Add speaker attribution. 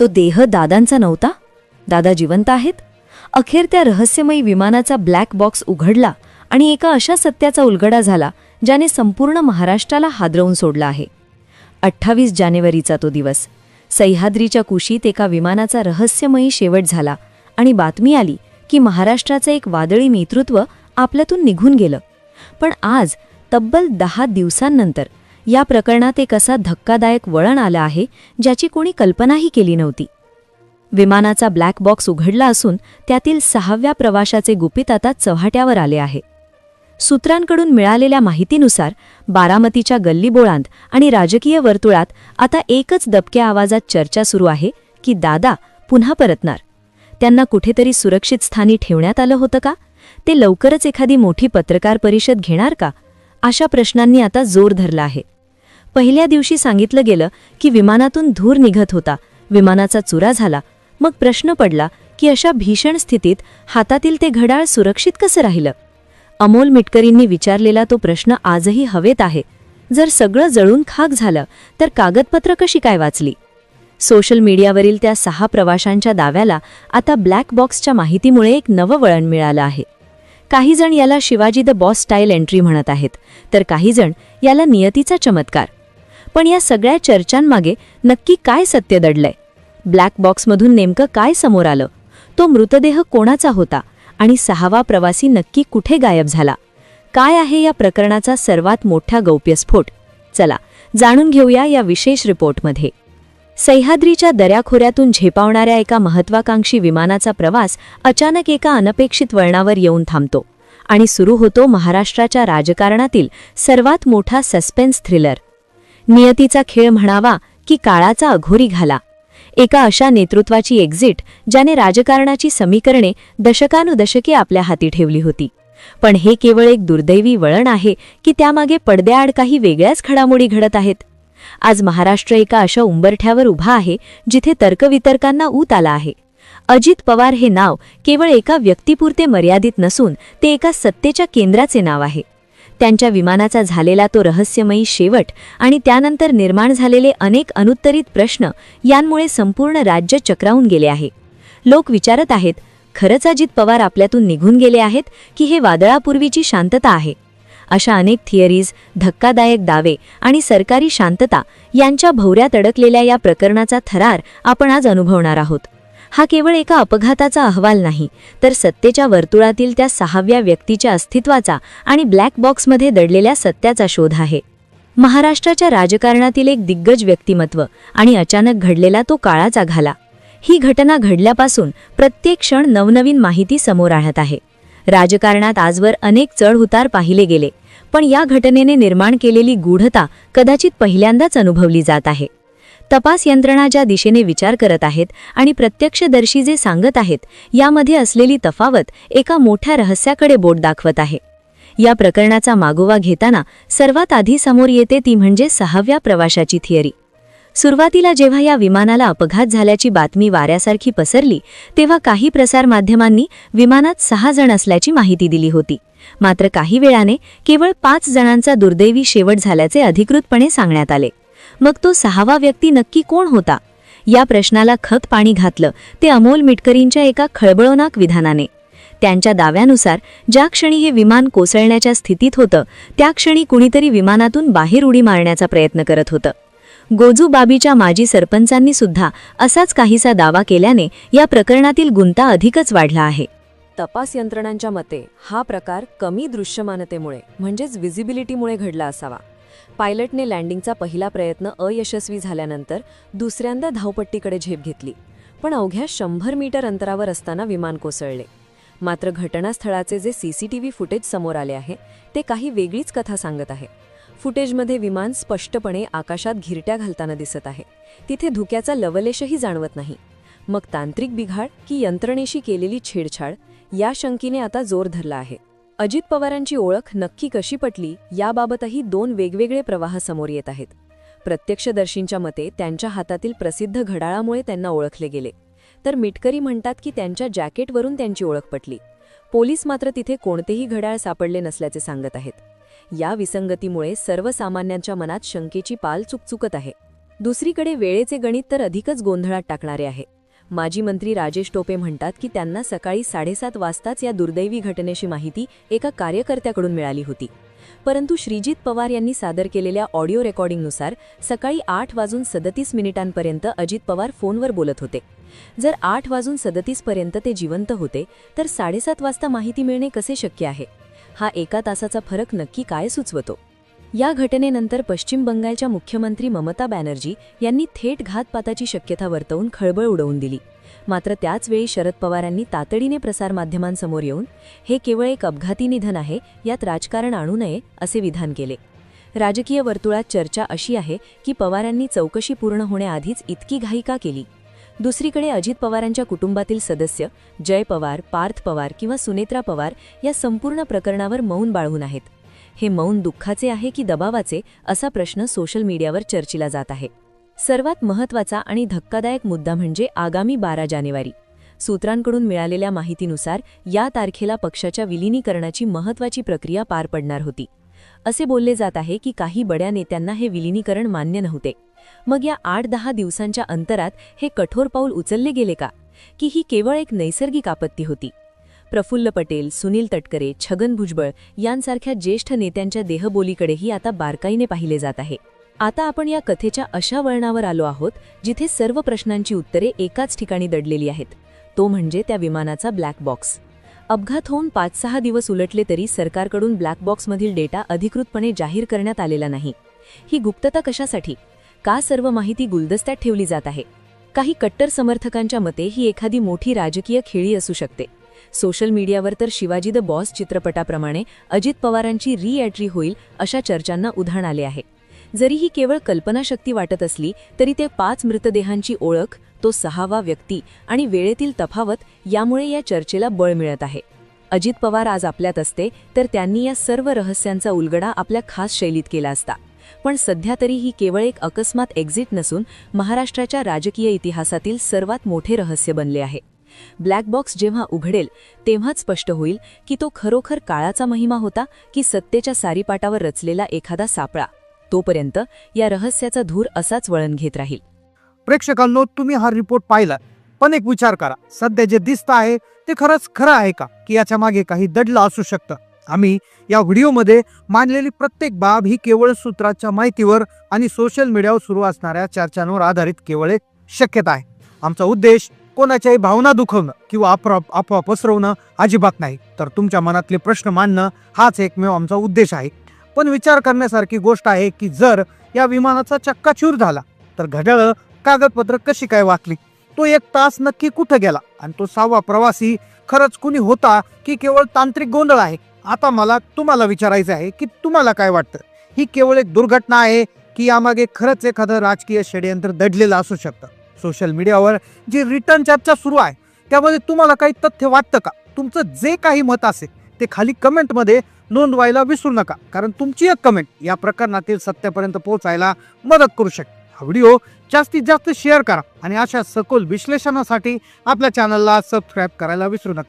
Speaker 1: तो देह दादांचा नव्हता. दादा जिवंत आहेत. अखेर त्या रहस्यमयी विमानाचा ब्लॅक बॉक्स उघडला आणि एका अशा सत्याचा उलगडा झाला ज्याने संपूर्ण महाराष्ट्राला हादरवून सोडला आहे. अठ्ठावीस जानेवारीचा तो दिवस. सह्याद्रीच्या कुशीत एका विमानाचा रहस्यमयी शेवट झाला आणि बातमी आली की महाराष्ट्राचं एक वादळी नेतृत्व आपल्यातून निघून गेलं. पण आज तब्बल दहा दिवसांनंतर या प्रकरणात एक असा धक्कादायक वळण आलं आहे ज्याची कोणी कल्पनाही केली नव्हती. विमानाचा ब्लॅक बॉक्स उघडला असून त्यातील सहाव्या प्रवाशाचे गुपित आता चव्हाट्यावर आले आहे. सूत्रांकडून मिळालेल्या माहितीनुसार बारामतीच्या गल्लीबोळांत आणि राजकीय वर्तुळात आता एकच दबक्या आवाजात चर्चा सुरू आहे की दादा पुन्हा परतणार. त्यांना कुठेतरी सुरक्षित स्थानी ठेवण्यात आलं होतं का? ते लवकरच एखादी मोठी पत्रकार परिषद घेणार का? अशा प्रश्नांनी आता जोर धरला आहे. पहिल्या दिवशी सांगितलं गेलं की विमानातून धूर निघत होता. विमानाचा चुरा झाला. मग प्रश्न पडला की अशा भीषण स्थितीत हातातील ते घड्याळ सुरक्षित कसं राहिलं? अमोल मिटकरींनी विचारलेला तो प्रश्न आजही हवेत आहे. जर सगळं जळून खाक झालं तर कागदपत्र कशी काय वाचली? सोशल मीडियावरील त्या सहा प्रवाशांच्या दाव्याला आता ब्लॅक बॉक्सच्या माहितीमुळे एक नवं वळण मिळालं आहे. काही जण याला Shivaji the boss style entry म्हणत आहेत. तर काही जण याला नियतीचा चमत्कार. पण या सगळ्या चर्चांमागे नक्की काय सत्य दडलंय? ब्लॅक बॉक्समधून नेमकं काय समोर आलं? तो मृतदेह कोणाचा होता? आणि सहावा प्रवासी नक्की कुठे गायब झाला? काय आहे या प्रकरणाचा सर्वात मोठा गौप्यस्फोट? चला जाणून घेऊया या विशेष रिपोर्टमध्ये. सह्याद्रीच्या दऱ्याखोऱ्यातून झेपावणाऱ्या एका महत्वाकांक्षी विमानाचा प्रवास अचानक एका अनपेक्षित वळणावर येऊन थांबतो आणि सुरू होतो महाराष्ट्राच्या राजकारणातील सर्वात मोठा सस्पेन्स थ्रिलर. नियतीचा खेळ म्हणावा की काळाचा अघोरी घाला. एका अशा नेतृत्वाची एक्झिट ज्याने राजकारणाची समीकरणे दशकानुदशके आपल्या हाती ठेवली होती. पण हे केवळ एक दुर्दैवी वळण आहे की त्यामागे पडद्याआड काही वेगळ्याच घडामोडी घडत आहेत. आज महाराष्ट्र एका अशा उंबरठ्यावर उभा आहे जिथे तर्कवितर्कांना ऊत आला आहे. अजित पवार हे नाव केवळ एका व्यक्तीपुरते मर्यादित नसून ते एका सत्तेच्या केंद्राचे नाव आहे. त्यांच्या विमानाचा झालेला तो रहस्यमयी शेवट आणि त्यानंतर निर्माण झालेले अनेक अनुत्तरित प्रश्न यांमुळे संपूर्ण राज्य चक्रावून गेले आहे. लोक विचारत आहेत खरंच अजित पवार आपल्यातून निघून गेले आहेत की हे वादळापूर्वीची शांतता आहे? अशा अनेक थिअरीज धक्कादायक दावे आणि सरकारी शांतता यांच्या भोवऱ्यात अडकलेल्या या प्रकरणाचा थरार आपण आज अनुभवणार आहोत. हा केवळ एका अपघाताचा अहवाल नाही तर सत्तेच्या वर्तुळातील त्या सहाव्या व्यक्तीच्या अस्तित्वाचा आणि ब्लॅक बॉक्समध्ये दडलेल्या सत्याचा शोध आहे. महाराष्ट्राच्या राजकारणातील एक दिग्गज व्यक्तिमत्व आणि अचानक घडलेला तो काळाचा घाला ही घटना घडल्यापासून प्रत्येक क्षण नवनवीन माहिती समोर आणत आहे. राजकारणात आजवर अनेक चढउतार पाहिले गेले पण या घटनेने निर्माण केलेली गूढता कदाचित पहिल्यांदाच अनुभवली जात आहे. तपास यंत्रणा ज्या दिशेने विचार करत आहेत आणि प्रत्यक्षदर्शी जे सांगत आहेत यामध्ये असलेली तफावत एका मोठ्या रहस्याकडे बोट दाखवत आहे. या प्रकरणाचा मागोवा घेताना सर्वात आधी समोर येते ती म्हणजे सहाव्या प्रवाशाची थिअरी. सुरुवातीला जेव्हा या विमानाला अपघात झाल्याची बातमी वाऱ्यासारखी पसरली तेव्हा काही प्रसारमाध्यमांनी विमानात सहा जण असल्याची माहिती दिली होती. मात्र काही वेळाने केवळ पाच जणांचा दुर्दैवी शेवट झाल्याचे अधिकृतपणे सांगण्यात आले. मग तो सहावा व्यक्ती नक्की कोण होता? या प्रश्नाला खत पाणी घातलं ते अमोल मिटकरींच्या एका खळबळोनाक विधानाने. त्यांच्या दाव्यानुसार ज्या क्षणी हे विमान कोसळण्याच्या स्थितीत होतं त्या क्षणी कुणीतरी विमानातून बाहेर उडी मारण्याचा प्रयत्न करत होतं. गोजूबाबीच्या माजी सरपंचांनी सुद्धा असाच काहीसा दावा केल्याने या प्रकरणातील गुंता अधिकच वाढला आहे.
Speaker 2: तपास यंत्रणांच्या मते हा प्रकार कमी दृश्यमानतेमुळे म्हणजेच विजिबिलिटीमुळे घडला असावा. पायलटने लँडिंगचा पहिला प्रयत्न अयशस्वी झाल्यानंतर दुसऱ्यांदा धावपट्टीकडे झेप घेतली पण अवघ्या शंभर मीटर अंतरावर असताना विमान कोसळले. मात्र घटनास्थळाचे जे सीसीटीव्ही फुटेज समोर आले आहे ते काही वेगळीच कथा सांगत आहे. फुटेजमध्ये विमान स्पष्टपणे आकाशात घिरट्या घालताना दिसत आहे. तिथे धुक्याचा लवलेशही जाणवत नाही. मग तांत्रिक बिघाड की यंत्रणेशी केलेली छेडछाड या शंकीने आता जोर धरला आहे. अजित पवारांची ओळख नक्की कशी पटली याबाबतही दोन वेगवेगळे प्रवाह समोर येत आहेत. प्रत्यक्षदर्शींच्या मते त्यांच्या हातातील प्रसिद्ध घडाळामुळे त्यांना ओळखले गेले. तर मिटकरी म्हणतात की त्यांच्या जॅकेटवरून त्यांची ओळख पटली. पोलीस मात्र तिथे कोणतेही घड्याळ सापडले नसल्याचे सांगत आहेत. या विसंगतीमुळे सर्वसामान्यांच्या मनात शंकेची पाल चुकचुकत आहे.
Speaker 1: दुसरीकडे वेळेचे गणित तर अधिकच गोंधळात टाकणारे आहे. माजी मंत्री राजेश टोपे म्हणतात की त्यांना सकाळी साडेसात वाजताच या दुर्दैवी घटनेची माहिती एका कार्यकर्त्याकडून मिळाली होती. परंतु श्रीजित पवार यांनी सादर केलेल्या ऑडिओ रेकॉर्डिंगनुसार सकाळी आठ वाजून सदतीस मिनिटांपर्यंत अजित पवार फोनवर बोलत होते. जर आठ वाजून सदतीसपर्यंत ते जिवंत होते तर साडेसात वाजता माहिती मिळणे कसे शक्य आहे? हा एका तासाचा फरक नक्की काय सुचवतो? या घटनेनंतर पश्चिम बंगालच्या मुख्यमंत्री ममता बॅनर्जी यांनी थेट घातपाताची शक्यता वर्तवून खळबळ उडवून दिली. मात्र त्याचवेळी शरद पवारांनी तातडीने प्रसारमाध्यमांसमोर येऊन हे केवळ एक अपघाती निधन आहे यात राजकारण आणू नये असे विधान केले. राजकीय वर्तुळात चर्चा अशी आहे की पवारांनी चौकशी पूर्ण होण्याआधीच इतकी घाई का केली. दुसरीकडे अजित पवारांच्या कुटुंबातील सदस्य जय पवार पार्थ पवार किंवा सुनेत्रा पवार या संपूर्ण प्रकरणावर मौन बाळहून आहेत. हे मौन दुःखाचे आहे की दबावाचे असा प्रश्न सोशल मीडियावर चर्चिला जात आहे. सर्वात महत्त्वाचा आणि धक्कादायक मुद्दा म्हणजे आगामी बारा जानेवारी. सूत्रांकडून मिळालेल्या माहितीनुसार या तारखेला पक्षाच्या विलिनीकरणाची महत्त्वाची प्रक्रिया पार पडणार होती. असे बोलले जात आहे की काही बड्या नेत्यांना हे विलिनीकरण मान्य नव्हते. मग या आठ दहा दिवसांच्या अंतरात हे कठोर पाऊल उचलले गेले का? की ही केवळ एक नैसर्गिक आपत्ती होती? प्रफुल्ल पटेल सुनील तटकरे छगन भुजबळ यांसारख्या ज्येष्ठ नेत्यांच्या देहबोलीकडेही आता बारकाईने पाहिले जात आहे. आता आपण या कथेच्या अशा वळणावर आलो आहोत जिथे सर्व प्रश्नांची उत्तरे एकाच ठिकाणी दडलेली आहेत. तो म्हणजे त्या विमानाचा ब्लॅक बॉक्स. अपघात होऊन पाच सहा दिवस उलटले तरी सरकारकडून ब्लॅक बॉक्समधील डेटा अधिकृतपणे जाहीर करण्यात आलेला नाही. ही गुप्तता कशासाठी? का सर्व माहिती गुलदस्त्यात ठेवली जात आहे? काही कट्टर समर्थकांच्या मते ही एखादी मोठी राजकीय खेळी असू शकते. सोशल मीडियावर तर शिवाजी द बॉस चित्रपटाप्रमाणे अजित पवारांची री होईल अशा चर्चांना उधाण आले आहे. जरी ही केवळ कल्पनाशक्ती वाटत असली तरी ते पाच मृतदेहांची ओळख तो सहावा व्यक्ती आणि वेळेतील तफावत यामुळे या चर्चेला बळ मिळत आहे. अजित पवार आज आपल्यात असते तर त्यांनी या सर्व रहस्यांचा उलगडा आपल्या खास शैलीत केला असता. पण सध्या तरी ही केवळ एक अकस्मात एक्झिट नसून महाराष्ट्राच्या राजकीय इतिहासातील सर्वात मोठे रहस्य बनले आहे. ब्लॅक बॉक्स जेव्हा उघडेल तेव्हाच स्पष्ट होईल की तो खरोखर काळाचा महिमा होता की सत्तेच्या सारीपाटावर रचलेला एखादा सापळा. तोपर्यंत या रहस्याचा धूर असाच वळण घेत राहील.
Speaker 3: प्रेक्षकांनो तुम्ही हा रिपोर्ट पाहिला पण एक विचार करा. सध्या जे दिसतं आहे ते खरंच खरं आहे का? की याच्या मागे काही दडलं असू शकतं? आम्ही या व्हिडिओमध्ये मांडलेली प्रत्येक बाब ही केवळ सूत्राच्या माहितीवर आणि सोशल मीडियावर सुरू असणाऱ्या चर्चांवर आधारित केवळ एक शक्यता आहे. आमचा उद्देश कोणाच्याही भावना दुखवणं किंवा अफवा आपोआप पसरवणं अजिबात नाही. तर तुमच्या मनातले प्रश्न मांडणं हाच एकमेव आमचा उद्देश आहे. पण विचार करण्यासारखी गोष्ट आहे की जर या विमानाचा चक्काचूर झाला तर घड्याळ कागदपत्र कशी काय वाकली? तो एक तास नक्की कुठं गेला? आणि तो सहावा प्रवासी खरंच कुणी होता की केवळ तांत्रिक गोंधळ आहे? आता मला तुम्हाला विचारायचं आहे की तुम्हाला काय वाटतं? ही केवळ एक दुर्घटना आहे की यामागे खरंच एखादं राजकीय षडयंत्र दडलेलं असू शकतं. सोशल मीडियावर जी रिटर्न चर्चा सुरू आहे त्यामध्ये तुम्हाला काही तथ्य वाटतं का? तुमचं जे काही मत असेल ते खाली कमेंटमध्ये नोंदवायला विसरू नका कारण तुमची एक कमेंट या प्रकरणातील सत्यापर्यंत पोहोचायला मदत करू शकते हा व्हिडिओ जास्तीत जास्त शेअर करा आणि अशा सखोल विश्लेषणासाठी आपल्या चॅनलला सबस्क्राईब करायला विसरू नका.